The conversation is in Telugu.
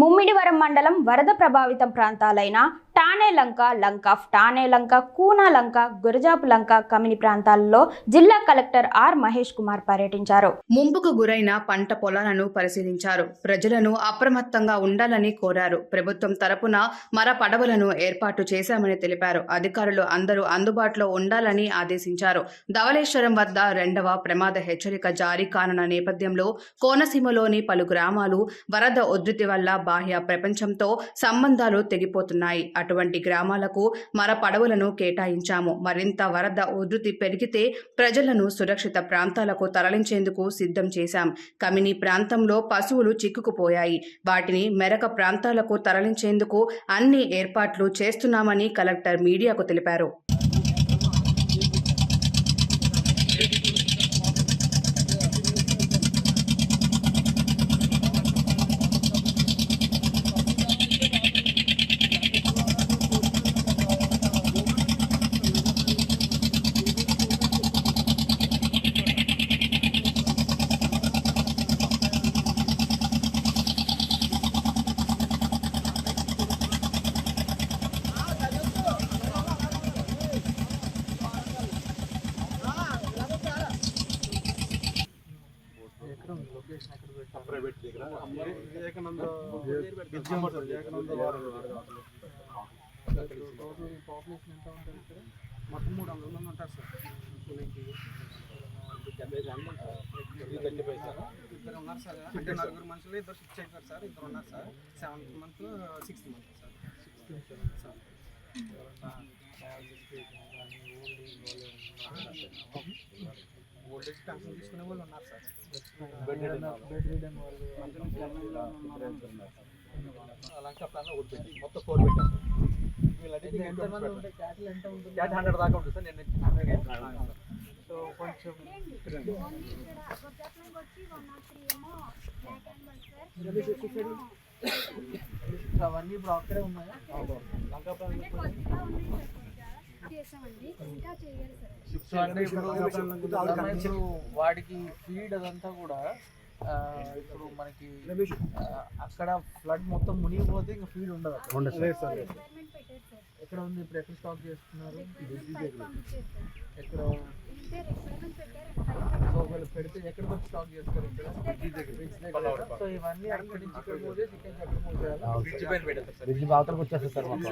ముమ్మిడివరం మండలం వరద ప్రభావిత ప్రాంతాలైన టానే లంక లంక ఆఫ్ టానే లంక కూనా లంక గురజాపు లంక కమిని ప్రాంతాల్లో జిల్లా కలెక్టర్ ఆర్ మహేష్ కుమార్ పర్యటించారు. ముంపుకు గురైన పంట పొలాలను పరిశీలించారు. ప్రజలను అప్రమత్తంగా ఉండాలని కోరారు. ప్రభుత్వం తరపున మర పడవలను ఏర్పాటు చేశామని తెలిపారు. అధికారులు అందరూ అందుబాటులో ఉండాలని ఆదేశించారు. ధవళేశ్వరం వద్ద రెండవ ప్రమాద హెచ్చరిక జారీ కానున్న నేపథ్యంలో కోనసీమలోని పలు గ్రామాలు వరద ఉధృతి వల్ల బాహ్య ప్రపంచంతో సంబంధాలు తెగిపోతున్నాయి. అటువంటి గ్రామాలకు మర పడవలను కేటాయించాము. మరింత వరద ఉధృతి పెరిగితే ప్రజలను సురక్షిత ప్రాంతాలకు తరలించేందుకు సిద్ధం చేశాం. కమిని ప్రాంతంలో పశువులు చిక్కుకుపోయాయి. వాటిని మెరక ప్రాంతాలకు తరలించేందుకు అన్ని ఏర్పాట్లు చేస్తున్నామని కలెక్టర్ మీడియాకు తెలిపారు. ప్రైవేట్ దగ్గర వివేకానంద వివేకానంద వారు పాపులేషన్ ఎంత ఉంటుంది ఇక్కడ మొత్తం మూడు వందల మంది ఉంటారు సార్ ఇద్దరు ఉన్నారు సార్ అంటే నలుగురు మనుషులు ఇద్దరు షిఫ్ట్ అయిపోయారు సార్ ఇద్దరు ఉన్నారు sir seventh month sixth month sir sir తీసుకునే వాళ్ళు ఉన్నారు సార్ బెడ్ రీడన్ వాళ్ళు అందులో ఉన్నారు. లంక ప్లాన్ ఒకటి పెట్టి మొత్తం ఫోర్ పెట్టాను వీళ్ళంటే ఎంతమంది ఉంటే క్యాటిల్ ఎంత ఉంటుంది క్యాట్ హండ్రెడ్ దాకా ఉంటుంది సార్ నేను సో కొంచెం అవన్నీ ఇప్పుడు అక్కడే ఉన్నాయా లంక ప్లాన్ చేసామండి ఇంకా చేయాలి సార్. సో అంటే ఇప్పుడు మనం ఇప్పుడు వాడికి ఫీడ్ అదంతా కూడా ఇప్పుడు మనకి అక్కడ ఫ్లడ్ మొత్తం మునిగిపోతే ఇంకా ఫీడ్ ఉండదు ఎక్కడ ఉంది? ఇప్పుడు ఎక్కడ స్టాక్ చేస్తున్నారు? ఎక్కడ? సో ఒకవేళ పెడితే ఎక్కడ వచ్చి స్టాక్ చేస్తారు ఇక్కడ. సో ఇవన్నీ అక్కడి నుంచి ఇక్కడ పోతే ఎక్కడ చేయాలి బ్రిడ్జ్ పైన పెట్టారు సార్. బ్రిడ్జ్ అవతలకు వచ్చేస్తుంది సార్ మొత్తం